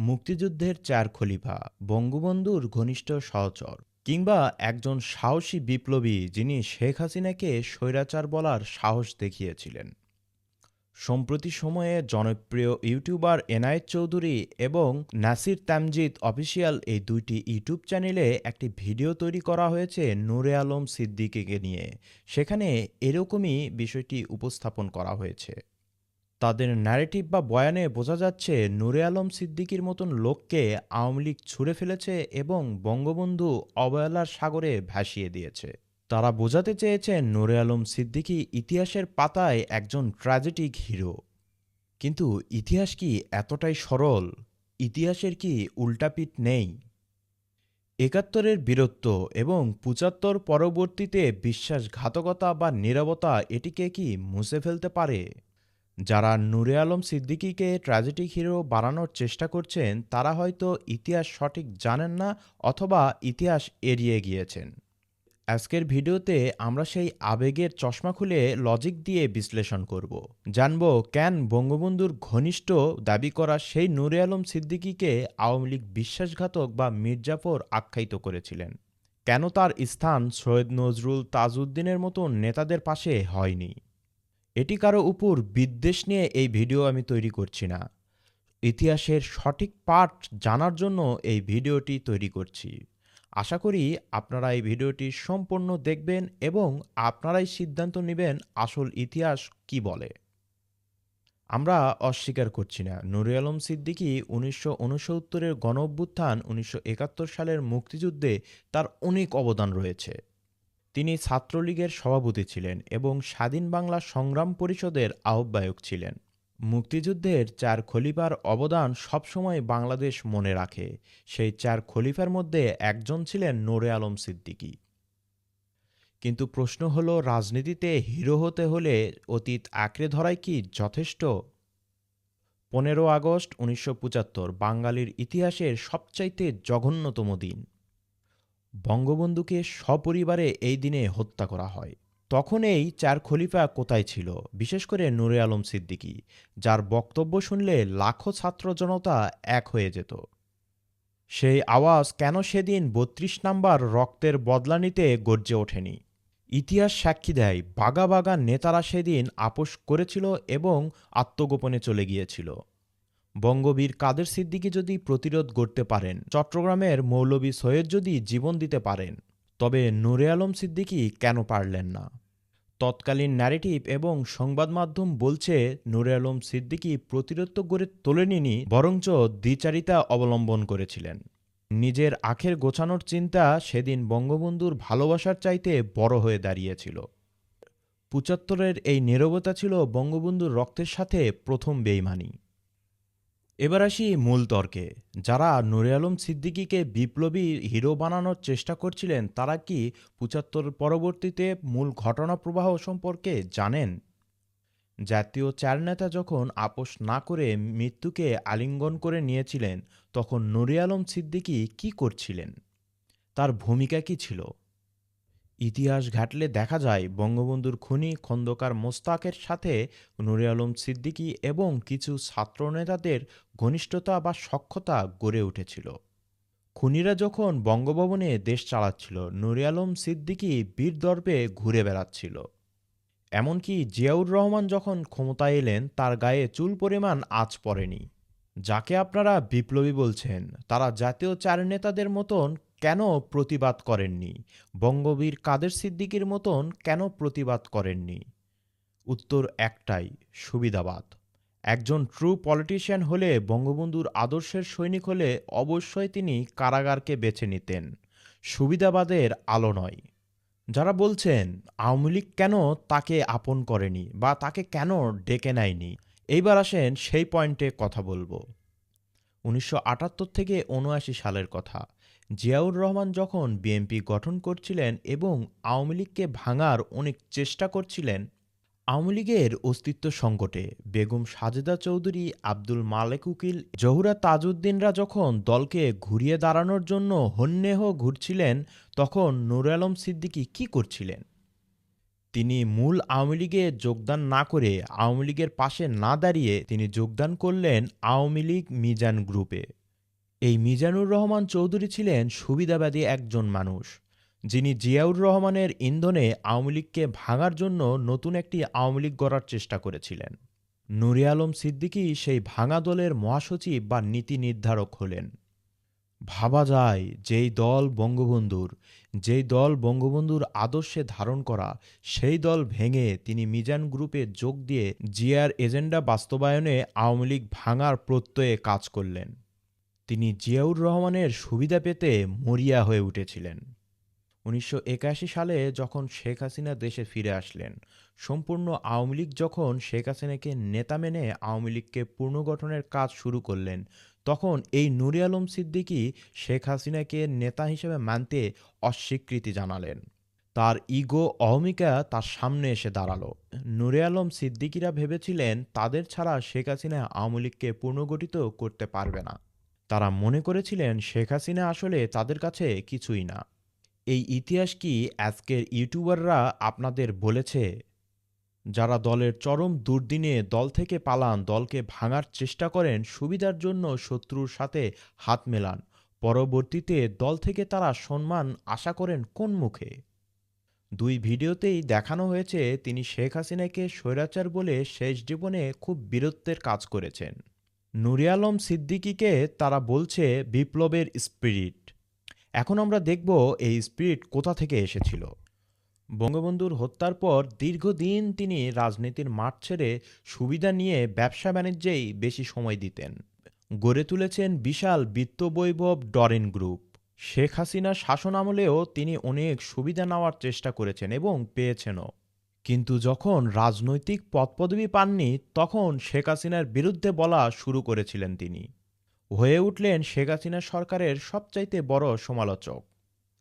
মুক্তিযুদ্ধের চার খলিফা, বঙ্গবন্ধুর ঘনিষ্ঠ সহচর কিংবা একজন সাহসী বিপ্লবী যিনি শেখ হাসিনাকে স্বৈরাচার বলার সাহস দেখিয়েছিলেন। সম্প্রতি সময়ে জনপ্রিয় ইউটিউবার এনায়েত চৌধুরী এবং নাসির তামজিদ অফিসিয়াল এই দুইটি ইউটিউব চ্যানেলে একটি ভিডিও তৈরি করা হয়েছে নূরে আলম সিদ্দিকীকে নিয়ে। সেখানে এরকমই বিষয়টি উপস্থাপন করা হয়েছে। তাদের ন্যারেটিভ বা বয়ানে বোঝা যাচ্ছে নূরে আলম সিদ্দিকীর মতন লোককে আওয়ামী লীগ ছুঁড়ে ফেলেছে এবং বঙ্গবন্ধু অবহেলার সাগরে ভাসিয়ে দিয়েছে। তারা বোঝাতে চেয়েছেন নূরে আলম সিদ্দিকী ইতিহাসের পাতায় একজন ট্র্যাজেটিক হিরো কিন্তু ইতিহাস কি এতটাই সরল? ইতিহাসের কি উল্টাপিঠ নেই? একাত্তরের বীরত্ব এবং পঁচাত্তর পরবর্তীতে বিশ্বাসঘাতকতা বা নীরবতা এটিকে কি মুছে ফেলতে পারে? যারা নূরে আলম সিদ্দিকীকে ট্র্যাজেডিক হিরো বানানোর চেষ্টা করছেন, তারা হয়তো ইতিহাস সঠিক জানেন না অথবা ইতিহাস এড়িয়ে গিয়েছেন। আজকের ভিডিওতে আমরা সেই আবেগের চশমা খুলে লজিক দিয়ে বিশ্লেষণ করব। জানব কেন বঙ্গবন্ধুর ঘনিষ্ঠ দাবি করা সেই নূরে আলম সিদ্দিকীকে আওয়ামী লীগ বিশ্বাসঘাতক বা মির্জাফর আখ্যায়িত করেছিলেন। কেন তার স্থান সৈয়দ নজরুল তাজউদ্দিনের মতো নেতাদের পাশে হয়নি? এটি কারও উপর বিদ্বেষ নিয়ে এই ভিডিও আমি তৈরি করছি না। ইতিহাসের সঠিক পাঠ জানার জন্য এই ভিডিওটি তৈরি করছি। আশা করি আপনারা এই ভিডিওটি সম্পূর্ণ দেখবেন এবং আপনারাই সিদ্ধান্ত নেবেন আসল ইতিহাস কি বলে। আমরা অস্বীকার করছি না। নুরে আলম সিদ্দিকি উনিশশো উনসত্তরের গণ অভ্যুত্থান উনিশশো একাত্তর সালের মুক্তিযুদ্ধে তার অনেক অবদান রয়েছে। তিনি ছাত্রলীগের সভাপতি ছিলেন এবং স্বাধীন বাংলা সংগ্রাম পরিষদের আহ্বায়ক ছিলেন। মুক্তিযুদ্ধের চার খলিফার অবদান সবসময় বাংলাদেশ মনে রাখে। সেই চার খলিফার মধ্যে একজন ছিলেন নোরে আলম সিদ্দিকী। কিন্তু প্রশ্ন হলো, রাজনীতিতে হিরো হতে হলে অতীত আঁকড়ে ধরাই কি যথেষ্ট? পনেরো আগস্ট উনিশশো পঁচাত্তর, বাঙালির ইতিহাসের সবচাইতে জঘন্যতম দিন। বঙ্গবন্ধুকে সপরিবারে এই দিনে হত্যা করা হয়। তখন এই চার খলিফা কোথায় ছিল? বিশেষ করে নূরে আলম সিদ্দিকী, যার বক্তব্য শুনলে লাখো ছাত্র জনতা এক হয়ে যেত। সেই আওয়াজ কেন সেদিন বত্রিশ নাম্বার রক্তের বদলা নিতে গর্জে ওঠেনি? ইতিহাস সাক্ষী দেয়, বাগা বাগা নেতারা সেদিন আপোষ করেছিল এবং আত্মগোপনে চলে গিয়েছিল। বঙ্গবীর কাদের সিদ্দিকী যদি প্রতিরোধ গড়তে পারেন, চট্টগ্রামের মৌলবী সৈয়দ যদি জীবন দিতে পারেন, তবে নূরে আলম সিদ্দিকী কেন পারলেন না? তৎকালীন ন্যারেটিভ এবং সংবাদ মাধ্যম বলছে, নূরে আলম সিদ্দিকী প্রতিরোধ গড়ে তোলেনি বরঞ্চ দ্বিচারিতা অবলম্বন করেছিলেন। নিজের আখের গোছানোর চিন্তা সেদিন বঙ্গবন্ধুর ভালোবাসার চাইতে বড় হয়ে দাঁড়িয়েছিল। পঁচাত্তরের এই নীরবতা ছিল বঙ্গবন্ধুর রক্তের সাথে প্রথম বেইমানি। এবার আসি মূল তর্কে। যারা নুরে আলম সিদ্দিকীকে বিপ্লবী হিরো বানানোর চেষ্টা করছিলেন, তারা কি পঁচাত্তর পরবর্তীতে মূল ঘটনা প্রবাহ সম্পর্কে জানেন? জাতীয় চার নেতা যখন আপোষ না করে মৃত্যুকে আলিঙ্গন করে নিয়েছিলেন, তখন নুরে আলম সিদ্দিকী কি করছিলেন? তার ভূমিকা কি ছিল? ইতিহাস ঘাটলে দেখা যায়, বঙ্গবন্ধুর খুনি খন্দকার মোস্তাকের সাথে নুরে আলম সিদ্দিকী এবং কিছু ছাত্রনেতাদের ঘনিষ্ঠতা বা সক্ষতা গড়ে উঠেছিল। খুনিরা যখন বঙ্গভবনে দেশ চালাচ্ছিল, নুরে আলম সিদ্দিকী বীর দর্পে ঘুরে বেড়াচ্ছিল। এমনকি জিয়াউর রহমান যখন ক্ষমতায় এলেন, তার গায়ে চুল পরিমাণ আঁচ পড়েনি। যাকে আপনারা বিপ্লবী বলছেন, তারা জাতীয় চার নেতাদের মতন কেন প্রতিবাদ করেননি? বঙ্গবীর কাদের সিদ্দিকীর মতন কেন প্রতিবাদ করেননি? উত্তর একটাই, সুবিধাবাদ। একজন ট্রু পলিটিশিয়ান হলে বঙ্গবন্ধুর আদর্শের সৈনিক হলে অবশ্যই তিনি কারাগারকে বেছে নিতেন। সুবিধাবাদের আলো নয়। যারা বলছেন, আওয়ামী লীগ কেন তাকে আপন করেনি বা তাকে কেন ডেকে নেয়নি? এইবার আসেন সেই পয়েন্টে কথা বলব। উনিশশো আটাত্তর থেকে উনআশি সালের কথা। জিয়াউর রহমান যখন বিএনপি গঠন করছিলেন এবং আওয়ামী লীগকে ভাঙার অনেক চেষ্টা করছিলেন, আওয়ামী লীগের অস্তিত্ব সংকটে বেগম সাজেদা চৌধুরী, আব্দুল মালেক উকিল, জহুরা তাজউদ্দিনরা যখন দলকে ঘুরিয়ে দাঁড়ানোর জন্য হন্যেহ ঘুরছিলেন, তখন নুর আলম সিদ্দিকী কী করছিলেন? তিনি মূল আওয়ামী লীগে যোগদান না করে আওয়ামী লীগের পাশে না দাঁড়িয়ে তিনি যোগদান করলেন আওয়ামী লীগ মিজান গ্রুপে। এই মিজানুর রহমান চৌধুরী ছিলেন সুবিধাবাদী একজন মানুষ, যিনি জিয়াউর রহমানের ইন্ধনে আওয়ামী লীগকে ভাঙার জন্য নতুন একটি আওয়ামী লীগ গড়ার চেষ্টা করেছিলেন। নুরে আলম সিদ্দিকী সেই ভাঙা দলের মহাসচিব বা নীতি নির্ধারক হলেন। ভাবা যায়, যেই দল বঙ্গবন্ধুর, যেই দল বঙ্গবন্ধুর আদর্শে ধারণ করা, সেই দল ভেঙে তিনি মিজান গ্রুপে যোগ দিয়ে জিয়ার এজেন্ডা বাস্তবায়নে আওয়ামী লীগ ভাঙার প্রত্যয়ে কাজ করলেন। তিনি জিয়াউর রহমানের সুবিধা পেতে মরিয়া হয়ে উঠেছিলেন। উনিশশো একাশি সালে যখন শেখ হাসিনা দেশে ফিরে আসলেন, সম্পূর্ণ আওয়ামী লীগ যখন শেখ হাসিনাকে নেতা মেনে আওয়ামী লীগকে পুনর্গঠনের কাজ শুরু করলেন, তখন এই নুরি আলম সিদ্দিকী শেখ হাসিনাকে নেতা হিসেবে মানতে অস্বীকৃতি জানালেন। তার ইগো অহমিকা তার সামনে এসে দাঁড়াল। নুরে আলম সিদ্দিকীরা ভেবেছিলেন, তাদের ছাড়া শেখ হাসিনা আওয়ামী লীগকে পুনর্গঠিত করতে পারবে না। তারা মনে করেছিলেন শেখ হাসিনা আসলে তাদের কাছে কিছুই না। এই ইতিহাস কি আজকের ইউটিউবাররা আপনাদের বলেছে? যারা দলের চরম দুর্দিনে দল থেকে পালান, দলকে ভাঙার চেষ্টা করেন, সুবিধার জন্য শত্রুর সাথে হাত মেলান। পরবর্তীতে দল থেকে তারা সম্মান আশা করেন কোন মুখে? দুই ভিডিওতেই দেখানো হয়েছে, তিনি শেখ হাসিনাকে স্বৈরাচার বলে শেষ জীবনে খুব বীরত্বের কাজ করেছেন। নুরি আলম সিদ্দিকীকে তারা বলছে বিপ্লবের স্পিরিট। এখন আমরা দেখব এই স্পিরিট কোথা থেকে এসেছিল। বঙ্গবন্ধুর হত্যার পর দীর্ঘদিন তিনি রাজনীতির মাঠ ছেড়ে সুবিধা নিয়ে ব্যবসা বাণিজ্যেই বেশি সময় দিতেন। গড়ে তুলেছেন বিশাল বিত্তবৈভব ডরেন গ্রুপ। শেখ হাসিনার শাসন আমলেও তিনি অনেক সুবিধা নেওয়ার চেষ্টা করেছেন এবং পেয়েছেনও। কিন্তু যখন রাজনৈতিক পদপদবি পাননি, তখন শেখ হাসিনার বিরুদ্ধে বলা শুরু করেছিলেন তিনি। হয়ে উঠলেন শেখ হাসিনা সরকারের সবচাইতে বড় সমালোচক।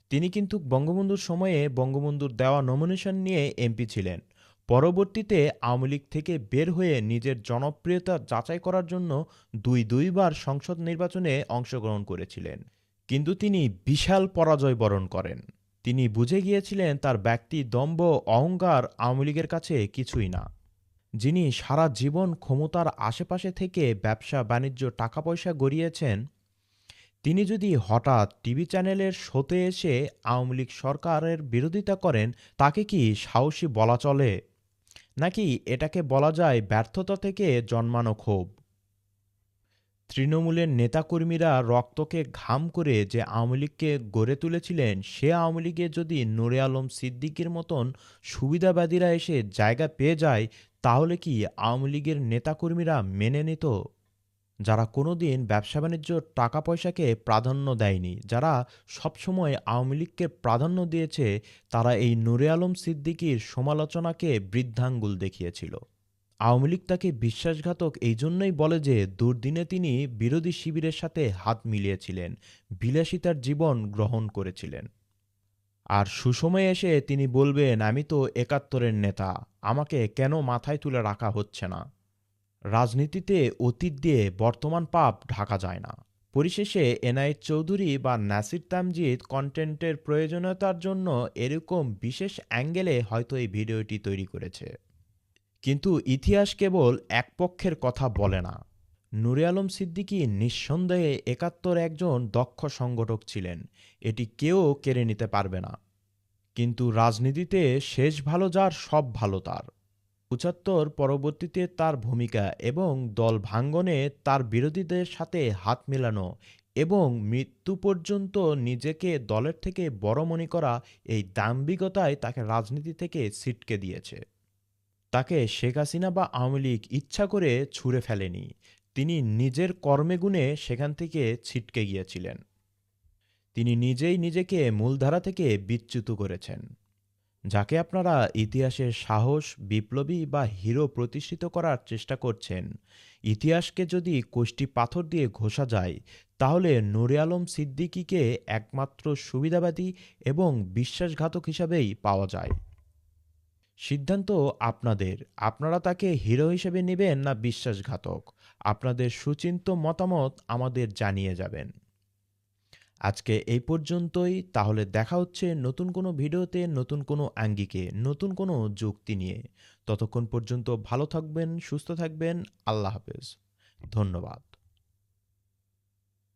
তিনি কিন্তু বঙ্গবন্ধুর সময়ে বঙ্গবন্ধুর দেওয়া নমিনেশন নিয়ে এমপি ছিলেন। পরবর্তীতে আওয়ামী লীগ থেকে বের হয়ে নিজের জনপ্রিয়তা যাচাই করার জন্য দুই দুইবার সংসদ নির্বাচনে অংশগ্রহণ করেছিলেন। কিন্তু তিনি বিশাল পরাজয় বরণ করেন। তিনি বুঝে গিয়েছিলেন তার ব্যক্তি দম্ভ, অহংকার আওয়ামী লীগের কাছে কিছুই না। যিনি সারা জীবন ক্ষমতার আশেপাশে থেকে ব্যবসা, বাণিজ্য টাকা পয়সা গড়িয়েছেন, তিনি যদি হঠাৎ টিভি চ্যানেলের শোতে এসে আওয়ামী লীগ সরকারের বিরোধিতা করেন, তাকে কি সাহসী বলা চলে? নাকি এটাকে বলা যায় ব্যর্থতা থেকে জন্মানো ক্ষোভ? তৃণমূলের নেতাকর্মীরা রক্তকে ঘাম করে যে আওয়ামী লীগকে গড়ে তুলেছিলেন, সে আওয়ামী লীগে যদি নুরে আলম সিদ্দিকির মতন সুবিধাবাদীরা এসে জায়গা পেয়ে যায়, তাহলে কি আওয়ামী লীগের নেতাকর্মীরা মেনে নিত? যারা কোনোদিন ব্যবসা বাণিজ্য টাকা পয়সাকে প্রাধান্য দেয়নি, যারা সবসময় আওয়ামী লীগকে প্রাধান্য দিয়েছে, তারা এই নুরে আলম সিদ্দিকির সমালোচনাকে বৃদ্ধাঙ্গুল দেখিয়েছিল। আওয়ামী লীগ তাকে বিশ্বাসঘাতক এই জন্যই বলে যে দুর্দিনে তিনি বিরোধী শিবিরের সাথে হাত মিলিয়েছিলেন, বিলাসিতার জীবন গ্রহণ করেছিলেন। আর সুসময়ে এসে তিনি বলবেন, আমি তো একাত্তরের নেতা, আমাকে কেন মাথায় তুলে রাখা হচ্ছে না? রাজনীতিতে অতীত দিয়ে বর্তমান পাপ ঢাকা যায় না। পরিশেষে এনায়েত চৌধুরী বা নাসির তামজিদ কন্টেন্টের প্রয়োজনীয়তার জন্য এরকম বিশেষ অ্যাঙ্গেলে হয়তো এই ভিডিওটি তৈরি করেছে। কিন্তু ইতিহাস কেবল এক পক্ষের কথা বলে না। নুরে আলম সিদ্দিকী নিঃসন্দেহে একাত্তর একজন দক্ষ সংগঠক ছিলেন। এটি কেউ কেড়ে নিতে পারবে না। কিন্তু রাজনীতিতে শেষ ভালো যার, সব ভালো তার। পঁচাত্তর পরবর্তীতে তার ভূমিকা এবং দল ভাঙ্গনে তার বিরোধীদের সাথে হাত মেলানো এবং মৃত্যু পর্যন্ত নিজেকে দলের থেকে বড় মনে করা এই দাম্ভিকতায় তাকে রাজনীতি থেকে ছিটকে দিয়েছে। তাকে শেখ হাসিনা বা আওয়ামী লীগ ইচ্ছা করে ছুঁড়ে ফেলেনি। তিনি নিজের কর্মেগুণে সেখান থেকে ছিটকে গিয়েছিলেন। তিনি নিজেই নিজেকে মূলধারা থেকে বিচ্যুত করেছেন, যাকে আপনারা ইতিহাসের সাহস, বিপ্লবী বা হিরো প্রতিষ্ঠিত করার চেষ্টা করছেন। ইতিহাসকে যদি কোষ্টি পাথর দিয়ে ঘষা যায়, তাহলে নুরে আলম সিদ্দিকীকে একমাত্র সুবিধাবাদী এবং বিশ্বাসঘাতক হিসাবেই পাওয়া যায়। সিদ্ধান্ত আপনাদের। আপনারা তাকে হিরো হিসেবে নেবেন না বিশ্বাসঘাতক। আপনাদের সুচিন্ত মতামত আমাদের জানিয়ে যাবেন। আজকে এই পর্যন্তই। তাহলে দেখা হচ্ছে নতুন কোনো ভিডিওতে, নতুন কোনো আঙ্গিকে নতুন কোনো যুক্তি নিয়ে। ততক্ষণ পর্যন্ত ভালো থাকবেন, সুস্থ থাকবেন। আল্লাহ হাফেজ। ধন্যবাদ।